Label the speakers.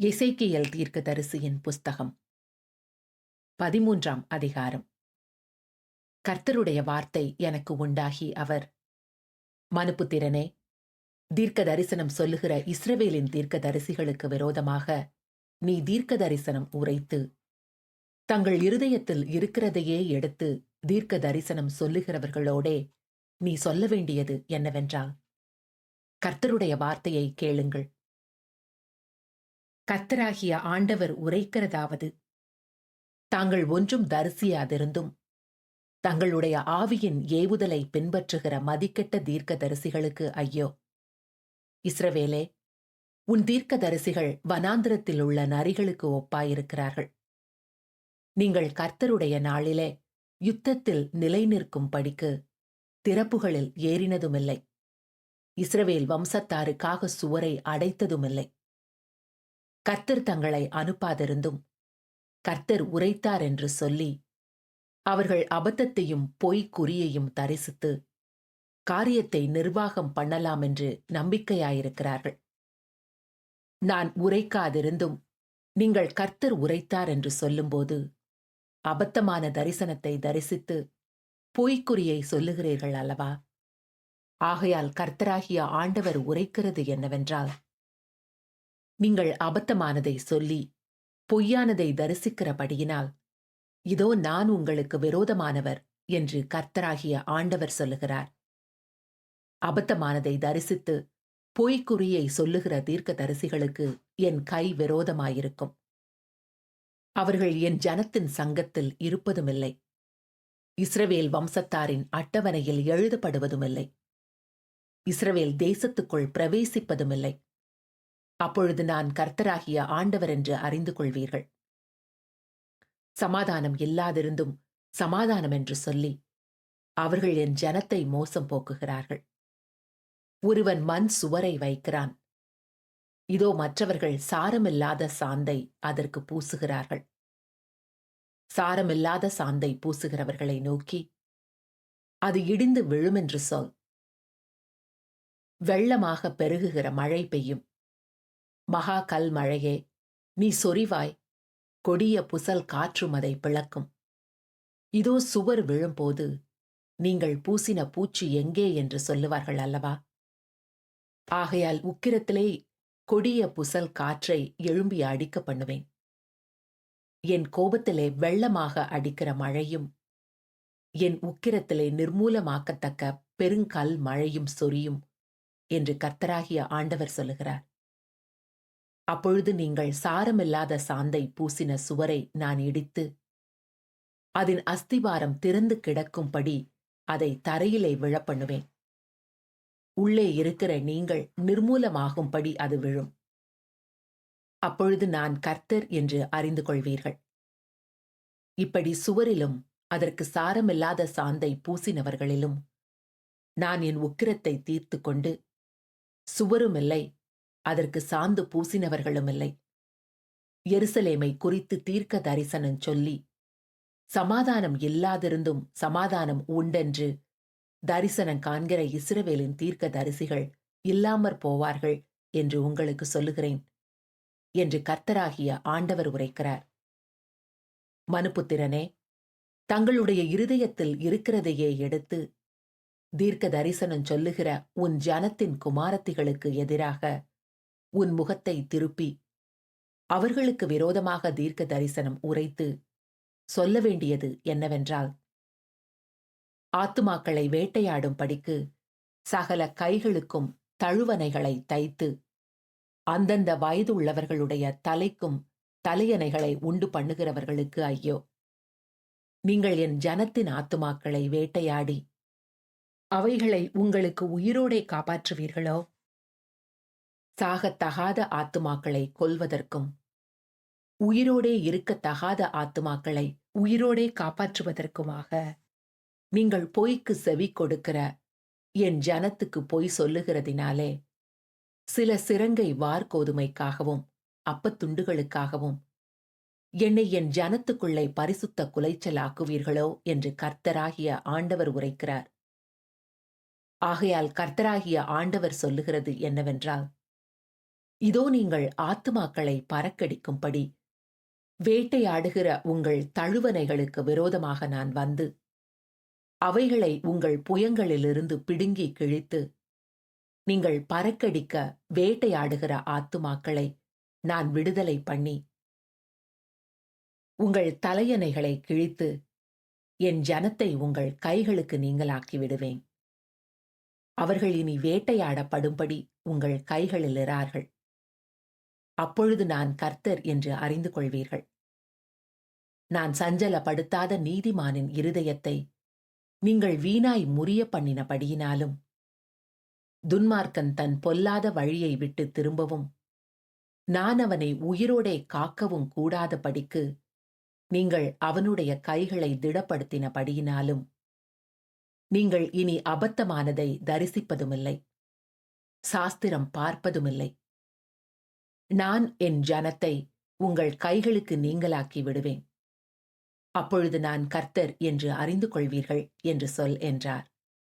Speaker 1: இசைக்கியல் தீர்க்கதரிசியின் புஸ்தகம். பதிமூன்றாம் அதிகாரம். கர்த்தருடைய வார்த்தை எனக்கு உண்டாகி அவர் மனுப்புத்திறனே தீர்க்க தரிசனம் சொல்லுகிற இஸ்ரவேலின் தீர்க்க தரிசிகளுக்கு விரோதமாக நீ தீர்க்க தரிசனம் உரைத்து தங்கள் இருதயத்தில் இருக்கிறதையே எடுத்து தீர்க்க தரிசனம் சொல்லுகிறவர்களோடே நீ சொல்ல வேண்டியது என்னவென்றால் கர்த்தருடைய வார்த்தையை கேளுங்கள். கர்த்தராகிய ஆண்டவர் உரைக்கிறதாவது. தாங்கள் ஒன்றும் தரிசியாதிருந்தும் தங்களுடைய ஆவியின் ஏவுதலை பின்பற்றுகிற மதிக்கெட்ட தீர்க்க தரிசிகளுக்கு ஐயோ. இஸ்ரவேலே உன் தீர்க்க தரிசிகள் வனாந்திரத்தில் உள்ள நரிகளுக்கு ஒப்பாயிருக்கிறார்கள். நீங்கள் கர்த்தருடைய நாளிலே யுத்தத்தில் நிலை நிற்கும் படிக்கு திறப்புகளில் ஏறினதுமில்லை. இஸ்ரவேல் வம்சத்தாருக்காக சுவரை அடைத்ததுமில்லை. கர்த்தர் தங்களை அனுப்பாதிருந்தும் கர்த்தர் உரைத்தார் என்று சொல்லி அவர்கள் அபத்தத்தையும் பொய் குறியையும் தரிசித்து காரியத்தை நிர்வாகம் பண்ணலாம் என்று நம்பிக்கையாயிருக்கிறார்கள். நான் உரைக்காதிருந்தும் நீங்கள் கர்த்தர் உரைத்தார் என்று சொல்லும்போது அபத்தமான தரிசனத்தை தரிசித்து பொய்க்குறியை சொல்லுகிறீர்கள் அல்லவா? ஆகையால் கர்த்தராகிய ஆண்டவர் உரைக்கிறது என்னவென்றால் நீங்கள் அபத்தமானதை சொல்லி பொய்யானதை தரிசிக்கிறபடியினால் இதோ நான் உங்களுக்கு விரோதமானவர் என்று கர்த்தராகிய ஆண்டவர் சொல்லுகிறார். அபத்தமானதை தரிசித்து பொய்க்குறியை சொல்லுகிற தீர்க்க தரிசிகளுக்கு என் கை விரோதமாயிருக்கும். அவர்கள் என் ஜனத்தின் சங்கத்தில் இருப்பதுமில்லை. இஸ்ரவேல் வம்சத்தாரின் அட்டவணையில் எழுதப்படுவதுமில்லை. இஸ்ரவேல் தேசத்துக்குள் பிரவேசிப்பதுமில்லை. அப்பொழுது நான் கர்த்தராகிய ஆண்டவர் என்று அறிந்து கொள்வீர்கள். சமாதானம் இல்லாதிருந்தும் சமாதானம் என்று சொல்லி அவர்கள் என் ஜனத்தை மோசம் போக்குகிறார்கள். ஒருவன் மண் சுவரை வைக்கிறான். இதோ மற்றவர்கள் சாரமில்லாத சாந்தை அதற்கு பூசுகிறார்கள். சாரமில்லாத சாந்தை பூசுகிறவர்களை நோக்கி அது இடிந்து விழுமென்று சொல். வெள்ளமாக பெருகுகிற மழை பெய்யும். மகா கல் மழையே நீ சொரிவாய் கொடிய புசல் காற்றும் அதை பிளக்கும். இதோ சுவர் விழும்போது நீங்கள் பூசின பூச்சி எங்கே என்று சொல்லுவார்கள் அல்லவா? ஆகையால் உக்கிரத்திலே கொடிய புசல் காற்றை எழும்பி அடிக்க பண்ணுவேன். என் கோபத்திலே வெள்ளமாக அடிக்கிற மழையும் என் உக்கிரத்திலே நிர்மூலமாக்கத்தக்க பெருங்கல் மழையும் சொரியும் என்று கர்த்தராகிய ஆண்டவர் சொல்லுகிறார். அப்பொழுது நீங்கள் சாரமில்லாத சாந்தை பூசின சுவரை நான் இடித்து அதன் அஸ்திவாரம் திறந்து கிடக்கும்படி அதை தரையிலே விழப்பண்ணுவேன். உள்ளே இருக்கிற நீங்கள் நிர்மூலமாகும்படி அது விழும். அப்பொழுது நான் கர்த்தர் என்று அறிந்து கொள்வீர்கள். இப்படி சுவரிலும் அதற்கு சாரமில்லாத சாந்தை பூசினவர்களிலும் நான் என் உக்கிரத்தை தீர்த்து கொண்டு சுவருமில்லை அதற்கு சாந்து பூசினவர்களுமில்லை எருசலேமை குறித்து தீர்க்க தரிசனம் சொல்லி சமாதானம் இல்லாதிருந்தும் சமாதானம் உண்டென்று தரிசனம் காண்கிற இஸ்ரவேலின் தீர்க்க தரிசிகள் இல்லாமற் போவார்கள் என்று உங்களுக்கு சொல்லுகிறேன் என்று கர்த்தராகிய ஆண்டவர் உரைக்கிறார். மனுப்புத்திரனே தங்களுடைய இருதயத்தில் இருக்கிறதையே எடுத்து தீர்க்க தரிசனம் சொல்லுகிற உன் ஜனத்தின் குமாரத்திகளுக்கு எதிராக உன் முகத்தை திருப்பி. அவர்களுக்கு விரோதமாக தீர்க்க தரிசனம் உரைத்து சொல்ல வேண்டியது என்னவென்றால் ஆத்துமாக்களை வேட்டையாடும் படிக்கு சகல கைகளுக்கும் தழுவனைகளை தைத்து அந்தந்த வயது உள்ளவர்களுடைய தலைக்கும் தலையணைகளை உண்டு பண்ணுகிறவர்களுக்கு ஐயோ. நீங்கள் என் ஜனத்தின் ஆத்துமாக்களை வேட்டையாடி அவைகளை உங்களுக்கு உயிரோடே காப்பாற்றுவீர்களோ? சாகத்தகாத ஆத்துமாக்களை கொல்வதற்கும் உயிரோடே இருக்கத்தகாத ஆத்துமாக்களை உயிரோடே காப்பாற்றுவதற்குமாக நீங்கள் பொய்க்கு செவி கொடுக்கிற என் ஜனத்துக்கு பொய் சொல்லுகிறதினாலே சில சிறங்கை வார்கோதுமைக்காகவும் அப்பத்துண்டுகளுக்காகவும் என்னை என் ஜனத்துக்குள்ளே பரிசுத்த குலைச்சலாக்குவீர்களோ என்று கர்த்தராகிய ஆண்டவர் உரைக்கிறார். ஆகையால் கர்த்தராகிய ஆண்டவர் சொல்லுகிறது என்னவென்றால் இதோ நீங்கள் ஆத்துமாக்களை பறக்கடிக்கும்படி வேட்டையாடுகிற உங்கள் தழுவனைகளுக்கு விரோதமாக நான் வந்து அவைகளை உங்கள் புயங்களிலிருந்து பிடுங்கி கிழித்து நீங்கள் பறக்கடிக்க வேட்டையாடுகிற ஆத்துமாக்களை நான் விடுதலை பண்ணி உங்கள் தலையணைகளை கிழித்து என் ஜனத்தை உங்கள் கைகளுக்கு நீங்களாக்கி விடுவேன். அவர்கள் இனி வேட்டையாடப்படும்படி உங்கள் கைகளில் இறார்கள். அப்பொழுது நான் கர்த்தர் என்று அறிந்து கொள்வீர்கள். நான் சஞ்சலப்படுத்தாத நீதிமானின் இருதயத்தை நீங்கள் வீணாய் முறிய பண்ணினபடியினாலும் துன்மார்க்கன் தன் பொல்லாத வழியை விட்டு திரும்பவும் நான் அவனை உயிரோடே காக்கவும் கூடாதபடிக்கு நீங்கள் அவனுடைய கைகளை திடப்படுத்தினபடியினாலும் நீங்கள் இனி அபத்தமானதை தரிசிப்பதுமில்லை சாஸ்திரம் பார்ப்பதுமில்லை. நான் என் ஜனத்தை உங்கள் கைகளுக்கு நீங்களாக்கி விடுவேன். அப்பொழுது நான் கர்த்தர் என்று அறிந்து கொள்வீர்கள் என்று சொல் என்றார்.